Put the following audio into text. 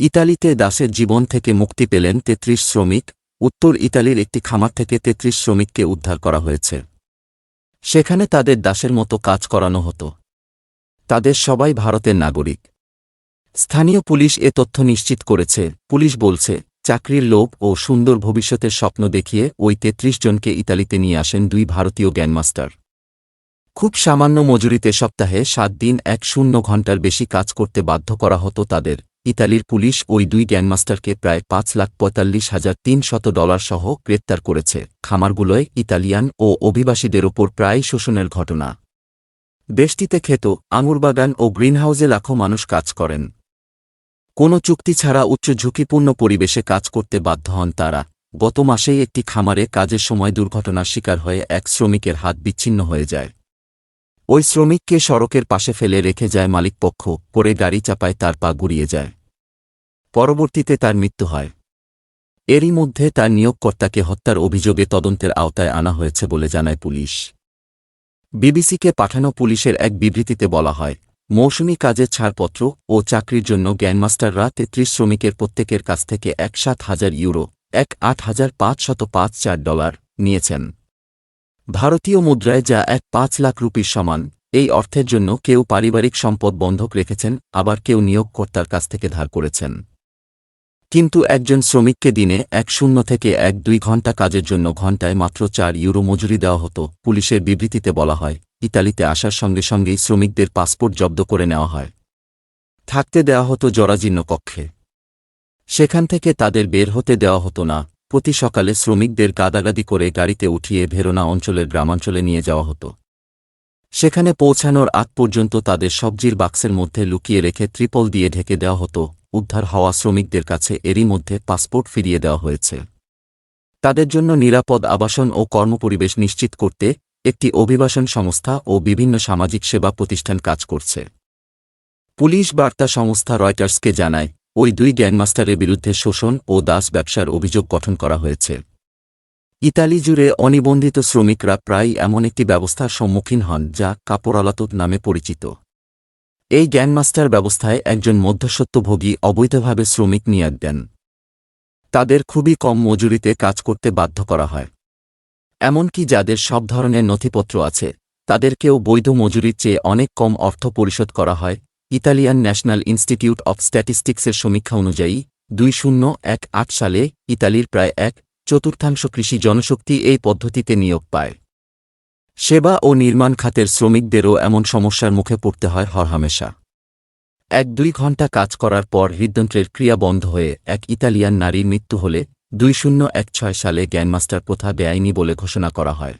ইতালিতে দাসের জীবন থেকে মুক্তি পেলেন তেত্রিশ শ্রমিক, উত্তর ইতালির একটি খামার থেকে তেত্রিশ শ্রমিককে উদ্ধার করা হয়েছে। সেখানে তাদের দাসের মতো কাজ করানো হতো। তাদের সবাই ভারতের নাগরিক। স্থানীয় পুলিশ এ তথ্য নিশ্চিত করেছে, পুলিশ বলছে, চাকরির লোভ ও সুন্দর ভবিষ্যতের স্বপ্ন দেখিয়ে ওই তেত্রিশ জনকে ইতালিতে নিয়ে আসেন দুই ভারতীয় গ্যানমাস্টার খুব সামান্য মজুরিতে সপ্তাহে সাত দিন এক শূন্য ঘণ্টার বেশি কাজ করতে বাধ্য করা হতো তাদের। ইতালির পুলিশ ওই দুই গ্যানমাস্টারকে প্রায় পাঁচ লাখ পঁয়তাল্লিশ হাজার তিনশত ডলার সহ গ্রেপ্তার করেছে। খামারগুলোয় ইতালিয়ান ও অভিবাসীদের ওপর প্রায় শোষণের ঘটনা। দেশটিতে খেত, আঙুরবাগান ও গ্রিনহাউজে লাখো মানুষ কাজ করেন। কোনো চুক্তি ছাড়া উচ্চ ঝুঁকিপূর্ণ পরিবেশে কাজ করতে বাধ্য হন তারা। গত মাসেই একটি খামারে কাজের সময় দুর্ঘটনার শিকার হয়ে এক শ্রমিকের হাত বিচ্ছিন্ন হয়ে যায়। ওই শ্রমিককে সড়কের পাশে ফেলে রেখে যায় মালিকপক্ষ, করে গাড়ি চাপায় তার পা গুড়িয়ে যায়। পরবর্তীতে তার মৃত্যু হয়। এরই মধ্যে তার নিয়োগকর্তাকে হত্যার অভিযোগে তদন্তের আওতায় আনা হয়েছে বলে জানায় পুলিশ। বিবিসিকে পাঠানো পুলিশের এক বিবৃতিতে বলা হয়, মৌসুমি কাজের ছাড়পত্র ও চাকরির জন্য জ্ঞানমাস্টাররা তেত্রিশ শ্রমিকের প্রত্যেকের কাছ থেকে এক সাত হাজার ইউরো, এক আট হাজার পাঁচশত পাঁচ চার ডলার নিয়েছেন। ভারতীয় মুদ্রায় যা এক পাঁচ লাখ রুপির সমান, এই অর্থের জন্য কেউ পারিবারিক সম্পদ বন্ধক রেখেছেন, আবার কেউ নিয়োগকর্তার কাছ থেকে ধার করেছেন। কিন্তু একজন শ্রমিককে দিনে এক শূন্য থেকে এক দুই ঘণ্টা কাজের জন্য ঘণ্টায় মাত্র চার ইউরো মজুরি দেওয়া হতো, পুলিশের বিবৃতিতে বলা হয়, ইতালিতে আসার সঙ্গে সঙ্গেই শ্রমিকদের পাসপোর্ট জব্দ করে নেওয়া হয়। থাকতে দেওয়া হতো জরাজীর্ণ কক্ষে। সেখান থেকে তাদের বের হতে দেওয়া হতো না। প্রতি সকালে শ্রমিকদের গাদাগাদি করে গাড়িতে উঠিয়ে ভেরোনা অঞ্চলের গ্রামাঞ্চলে নিয়ে যাওয়া হতো। সেখানে পৌঁছানোর আগ পর্যন্ত তাদের সবজির বাক্সের মধ্যে লুকিয়ে রেখে ত্রিপল দিয়ে ঢেকে দেওয়া হতো। উদ্ধার হওয়া শ্রমিকদের কাছে এরই মধ্যে পাসপোর্ট ফিরিয়ে দেওয়া হয়েছে। তাদের জন্য নিরাপদ আবাসন ও কর্মপরিবেশ নিশ্চিত করতে একটি অভিবাসন সংস্থা ও বিভিন্ন সামাজিক সেবা প্রতিষ্ঠান কাজ করছে। পুলিশ বার্তা সংস্থা রয়টার্সকে জানায় ওই দুই গ্যাংমাস্টারের বিরুদ্ধে শোষণ ও দাস ব্যবসার অভিযোগ গঠন করা হয়েছে। ইতালি জুড়ে অনিবন্ধিত শ্রমিকরা প্রায় এমন একটি ব্যবস্থার সম্মুখীন হন যা কাপড়ালাতুত নামে পরিচিত। এই গ্যাংমাস্টার ব্যবস্থায় একজন মধ্যস্বত্বভোগী অবৈধভাবে শ্রমিক নিয়োগ দেন। তাদের খুবই কম মজুরিতে কাজ করতে বাধ্য করা হয়। এমনকি যাদের সব ধরনের নথিপত্র আছে, তাদেরকেও বৈধ মজুরির চেয়ে অনেক কম অর্থ পরিশোধ করা হয় ইতালিয়ান ন্যাশনাল ইনস্টিটিউট অব স্ট্যাটিস্টিক্সের সমীক্ষা অনুযায়ী, দুই শূন্য এক আট সালে ইতালির প্রায় এক চতুর্থাংশ কৃষি জনশক্তি এই পদ্ধতিতে নিয়োগ পায়। সেবা ও নির্মাণ খাতের শ্রমিকদেরও এমন সমস্যার মুখে পড়তে হয় হরহামেশা। এক দুই ঘণ্টা কাজ করার পর হৃদযন্ত্রের ক্রিয়া বন্ধ হয়ে এক ইতালিয়ান নারীর মৃত্যু হলে দুই শূন্য এক ছয় সালে গ্যানমাস্টার প্রথা বেআইনি বলে ঘোষণা করা হয়।